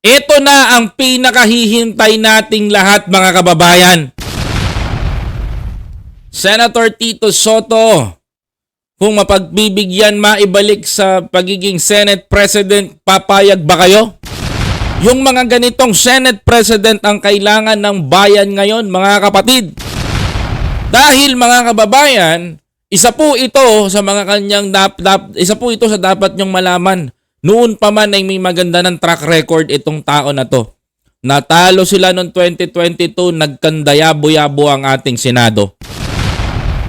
Ito na ang pinakahihintay nating lahat mga kababayan. Senator Tito Soto, kung mapagbibigyan maibalik sa pagiging Senate President, papayag ba kayo? Yung mga ganitong Senate President ang kailangan ng bayan ngayon mga kapatid. Dahil mga kababayan, isa po ito sa mga kanyang dap, dap, isa po ito sa dapat nyong malaman. Noon pa man ay may maganda ng track record itong tao na to. Natalo sila noong 2022, nagkandayabo-yabo ang ating Senado.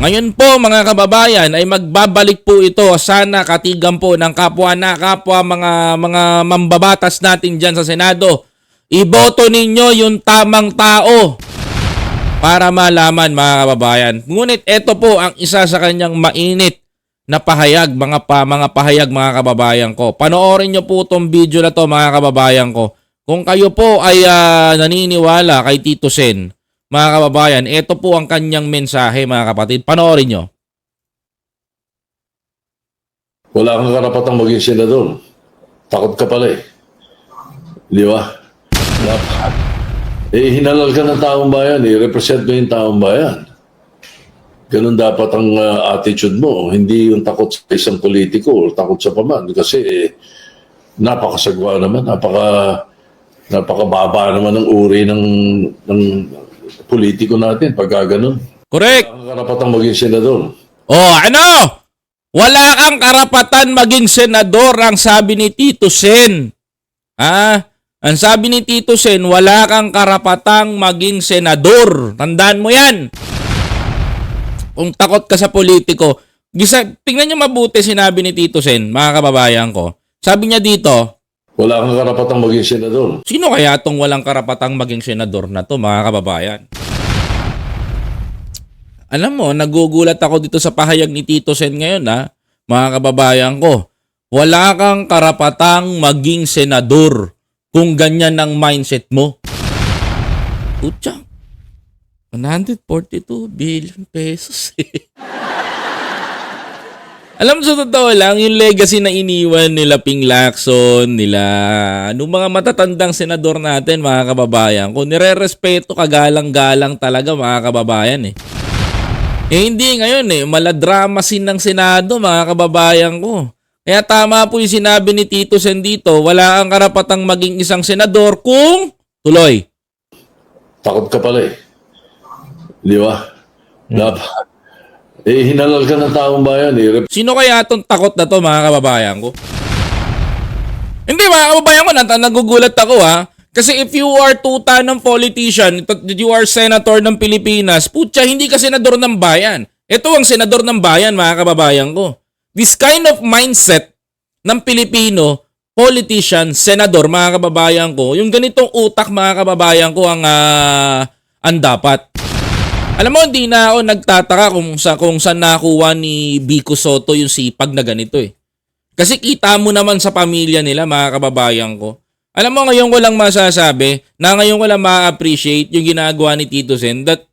Ngayon po mga kababayan ay magbabalik po ito sana katigan po ng kapwa na kapwa mga mga mambabatas natin diyan sa Senado. Iboto ninyo yung tamang tao para malaman mga kababayan. Ngunit ito po ang isa sa kanyang mainit na pahayag mga pa mga pahayag mga kababayan ko. Panoorin niyo po tong video na to mga kababayan ko. Kung kayo po ay ah, naniniwala kay Tito Sen, mga kababayan, ito po ang kanyang mensahe mga kapatid. Panoorin nyo. Wala kang karapatang maging senador. Takot ka pala eh. Di ba? Eh, hinalal ka ng taong bayan eh. Represent mo yung taong bayan. Ganun dapat ang uh, attitude mo. Hindi yung takot sa isang politiko o takot sa paman. Kasi eh, napakasagwa naman. Napaka, napakababa naman ng uri ng, ng politiko natin pagka ganun. Correct. Wala kang karapatang maging senador. Oh, ano? Wala kang karapatan maging senador ang sabi ni Tito Sen. Ha? Ang sabi ni Tito Sen, wala kang karapatang maging senador. Tandaan mo yan. Kung takot ka sa politiko, gisa, tingnan nyo mabuti sinabi ni Tito Sen, mga kababayan ko. Sabi niya dito, Wala kang karapatang maging senador. Sino kaya tong walang karapatang maging senador na to, mga kababayan? Alam mo, nagugulat ako dito sa pahayag ni Tito Sen ngayon, ha? Mga kababayan ko. Wala kang karapatang maging senador kung ganyan ang mindset mo. Putya. 142 billion pesos eh. Alam mo, sa totoo lang, yung legacy na iniwan nila Ping Lacson, nila, nung mga matatandang senador natin, mga kababayan, kung nire-respeto, kagalang-galang talaga, mga kababayan eh. Eh hindi ngayon eh, maladramasin ng Senado, mga kababayan ko. Kaya tama po yung sinabi ni Tito Sen dito, wala kang karapatang maging isang senador kung tuloy. Takot ka pala eh. Di ba? Dapat. Eh, hinalal ka ng taong bayan eh. Sino kaya itong takot na to mga kababayan ko? Hindi mga kababayan ko, nat- nagugulat ako ha. Kasi if you are tuta ng politician, you are senator ng Pilipinas, putya, hindi ka senador ng bayan. Ito ang senador ng bayan mga kababayan ko. This kind of mindset ng Pilipino, politician, senador, mga kababayan ko, yung ganitong utak mga kababayan ko ang, ah, ang dapat. Alam mo, hindi na ako nagtataka kung, sa, kung saan nakuha ni Biko Soto yung sipag na ganito eh. Kasi kita mo naman sa pamilya nila, mga kababayan ko. Alam mo, ngayon ko lang masasabi na ngayon ko lang ma-appreciate yung ginagawa ni Tito Sen that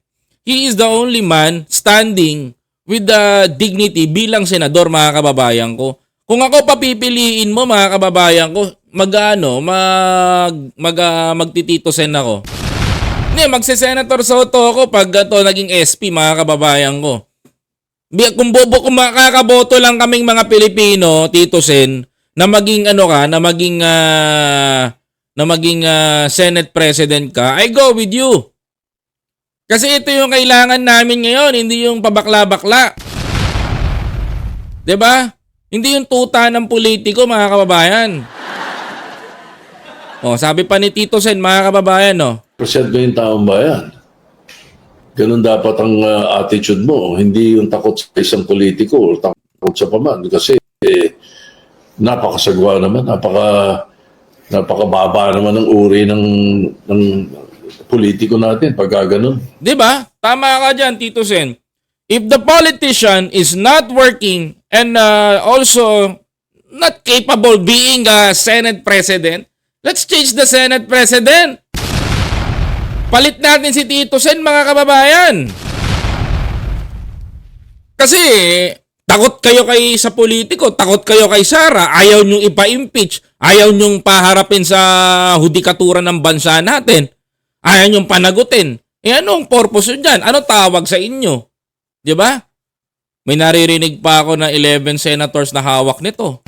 he is the only man standing with the dignity bilang senador, mga kababayan ko. Kung ako papipiliin mo, mga kababayan ko, mag-ano, mag, mag, ah, magtitito sen ako. Hindi, magse-Senator Soto ako pag ito naging SP, mga kababayan ko. Kung bobo, kung makakaboto lang kaming mga Pilipino, Tito Sen, na maging ano ka, na maging ah, na maging ah, Senate President ka, I go with you. Kasi ito yung kailangan namin ngayon, hindi yung pabakla-bakla. 'Di ba? Hindi yung tuta ng politiko, mga kababayan. Oh, sabi pa ni Tito Sen, mga kababayan, oh. Represent mo yung taong bayan. Ganun dapat ang uh, attitude mo. Hindi yung takot sa isang politiko o takot sa paman. Kasi eh, napakasagwa naman. Napaka, napakababa naman ng uri ng, ng politiko natin pagka ganun. 'Di ba? Tama ka diyan, Tito Sen. If the politician is not working and uh, also not capable being a Senate President, let's change the Senate President. Palit natin si Tito Sen, mga kababayan. Kasi Takot kayo kay sa politiko, takot kayo kay Sara, ayaw nyong ipa-impeach, ayaw nyong paharapin sa hudikaturan ng bansa natin, ayaw nyong panagutin. Eh ano ang purpose yun dyan? Ano tawag sa inyo? Di ba? May naririnig pa ako na 11 senators na hawak nito.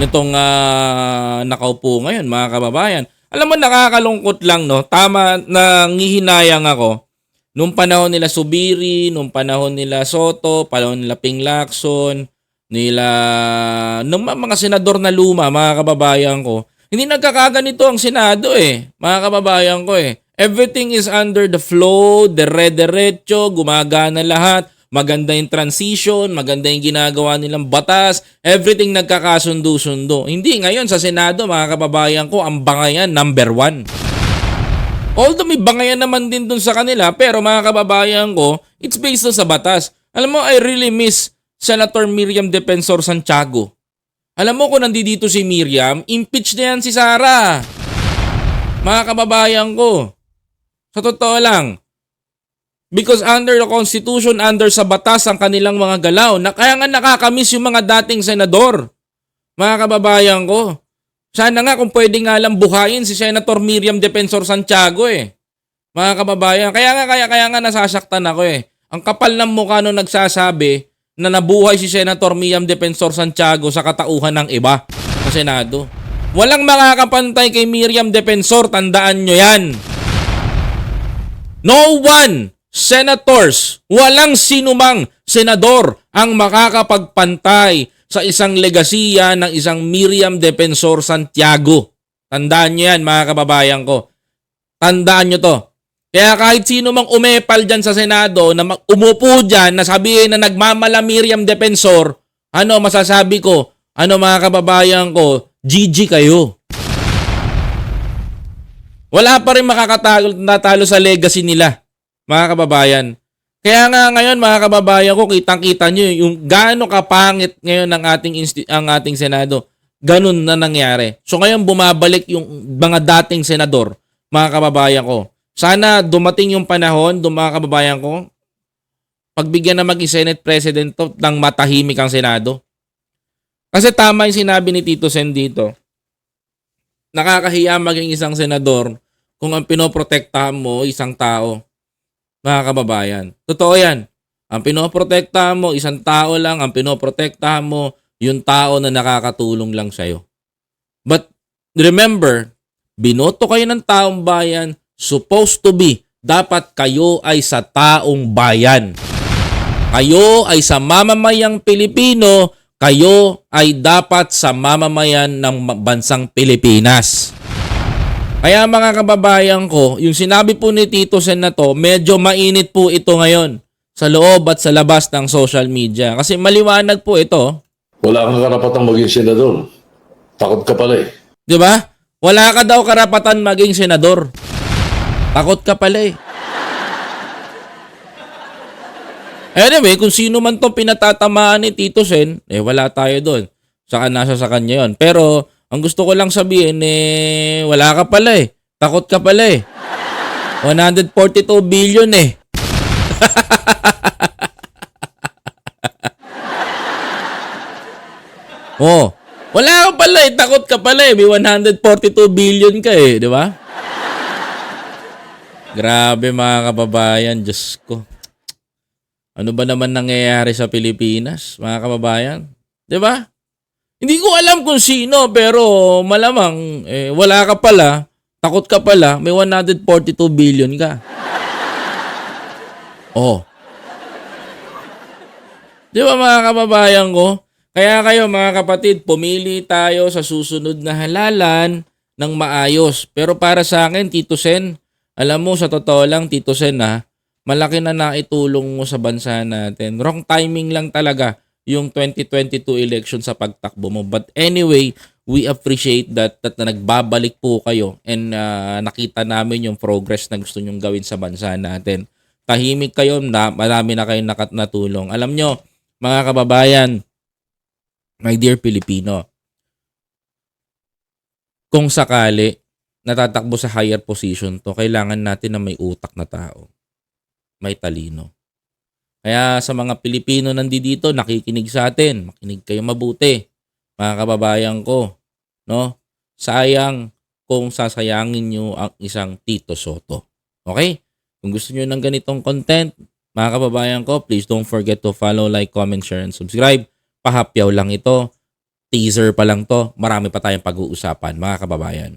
Nitong ah, nakaupo ngayon, mga kababayan. Alam mo, nakakalungkot lang, no? Tama, nangihinayang ako. Nung panahon nila Subiri, nung panahon nila Soto, panahon nila Ping Lacson, nila nung mga senador na luma, mga kababayan ko, hindi nagkakaganito ang Senado eh, mga kababayan ko eh. Everything is under the flow, dire-diretso, gumagana lahat, maganda yung transition, maganda yung ginagawa nilang batas, everything nagkakasundo-sundo. Hindi ngayon sa Senado, mga kababayan ko, ang bangayan number one. Although may bangayan naman din dun sa kanila, pero mga kababayan ko, it's based sa batas. Alam mo, I really miss Senator Miriam Defensor Santiago. Alam mo kung nandito si Miriam, impeach na yan si Sara. Mga kababayan ko. Sa totoo lang. Because under the Constitution, under sa batas ang kanilang mga galaw. Na, kaya nga nakakamiss yung mga dating senador. Mga kababayan ko. Sana nga kung pwede nga lang buhayin si Senator Miriam Defensor Santiago eh. Mga kababayan, kaya nga kaya kaya nga nasasaktan ako eh. Ang kapal ng mukha nung nagsasabi na nabuhay si Senator Miriam Defensor Santiago sa katauhan ng iba sa Senado. Walang makakapantay kay Miriam Defensor, tandaan nyo yan. No one, senators, walang sinumang senador ang makakapagpantay sa isang legasiya ng isang Miriam Defensor Santiago. Tandaan nyo yan, mga kababayan ko. Tandaan nyo to. Kaya kahit sino mang umepal dyan sa Senado na umupo dyan na sabihin na nagmamala Miriam Defensor, ano masasabi ko? Ano mga kababayan ko? GG kayo. Wala pa rin makakatalo sa legacy nila, mga kababayan. Kaya nga ngayon mga kababayan ko, kitang-kita nyo yung gaano kapangit ngayon ng ating ang ating Senado. Ganun na nangyari. So ngayon bumabalik yung mga dating senador, mga kababayan ko. Sana dumating yung panahon, mga kababayan ko, pagbigyan na maging Senate President to ng matahimik ang Senado. Kasi tama yung sinabi ni Tito Sen dito. Nakakahiya maging isang senador kung ang pinoprotektahan mo isang tao mga kababayan. Totoo yan. Ang pinoprotektahan mo, isang tao lang, ang pinoprotektahan mo, yung tao na nakakatulong lang sa'yo. But remember, binoto kayo ng taong bayan, supposed to be, dapat kayo ay sa taong bayan. Kayo ay sa mamamayang Pilipino, kayo ay dapat sa mamamayan ng bansang Pilipinas. Kaya mga kababayan ko, yung sinabi po ni Tito Sen na to, medyo mainit po ito ngayon sa loob at sa labas ng social media. Kasi maliwanag po ito. Wala kang karapatang maging senador. Takot ka pala eh. Di ba? Wala ka daw karapatan maging senador. Takot ka pala eh. Anyway, kung sino man tong pinatatamaan ni Tito Sen, eh wala tayo doon. Saka nasa sa kanya yon. Pero ang gusto ko lang sabihin, eh wala ka pala eh. Takot ka pala eh. 142 billion eh. oh, wala ka pala eh. Takot ka pala eh. May 142 billion ka eh. Di ba? Grabe mga kababayan. Diyos ko. Ano ba naman nangyayari sa Pilipinas, mga kababayan? 'Di ba? Hindi ko alam kung sino pero malamang eh, wala ka pala, takot ka pala, may 142 billion ka. Oh. 'Di ba mga kababayan ko? Kaya kayo mga kapatid, pumili tayo sa susunod na halalan ng maayos. Pero para sa akin, Tito Sen, alam mo sa totoo lang Tito Sen ha, malaki na naitulong mo sa bansa natin. Wrong timing lang talaga yung 2022 election sa pagtakbo mo. But anyway, we appreciate that, that na nagbabalik po kayo and ah, nakita namin yung progress na gusto nyong gawin sa bansa natin. Tahimik kayo, na, marami na kayong nakat. Alam nyo, mga kababayan, my dear Filipino, kung sakali natatakbo sa higher position to, kailangan natin na may utak na tao may talino. Kaya sa mga Pilipino nandito, nakikinig sa atin, makinig kayo mabuti, mga kababayan ko. No? Sayang kung sasayangin nyo ang isang Tito Soto. Okay? Kung gusto nyo ng ganitong content, mga kababayan ko, please don't forget to follow, like, comment, share, and subscribe. Pahapyaw lang ito. Teaser pa lang to. Marami pa tayong pag-uusapan, mga kababayan.